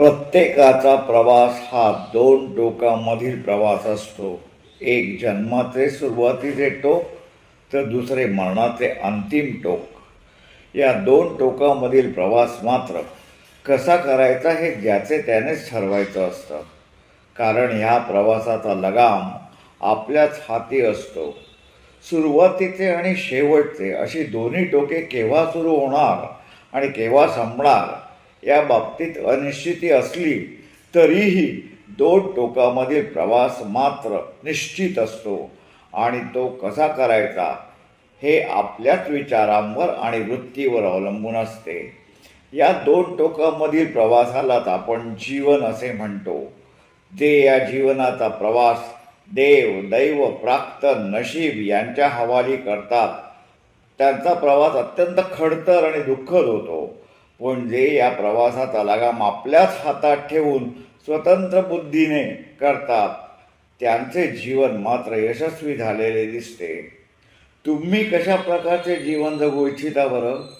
प्रत्येकाचा प्रवास हा दोन टोकामधील प्रवास असतो. एक जन्माचे सुरुवातीचे टोक तर दुसरे मरणाचे अंतिम टोक. या दोन टोकामधील प्रवास मात्र कसा करायचा हे ज्याचे त्यानेच ठरवायचं असतं. कारण ह्या प्रवासाचा लगाम आपल्याच हाती असतो. सुरुवातीचे आणि शेवटचे अशी दोन्ही टोके केव्हा सुरू होणार आणि केव्हा संपणार या बाबतीत अनिश्चिती असली तरीही दोन टोकामधील प्रवास मात्र निश्चित असतो. आणि तो कसा करायचा हे आपल्याच विचारांवर आणि वृत्तीवर अवलंबून असते. या दोन टोकामधील प्रवासालाच आपण जीवन असे म्हणतो. जे या जीवनाचा प्रवास देव दैव प्राप्त नशीब यांच्या हवाली करतात त्यांचा प्रवास अत्यंत खडतर आणि दुःखद होतो. पण जे या प्रवासाचा लगाम आपल्याच हातात ठेवून स्वतंत्र बुद्धीने करतात त्यांचे जीवन मात्र यशस्वी झालेले दिसते. तुम्ही कशा प्रकारचे जीवन जगू इच्छिता बरं?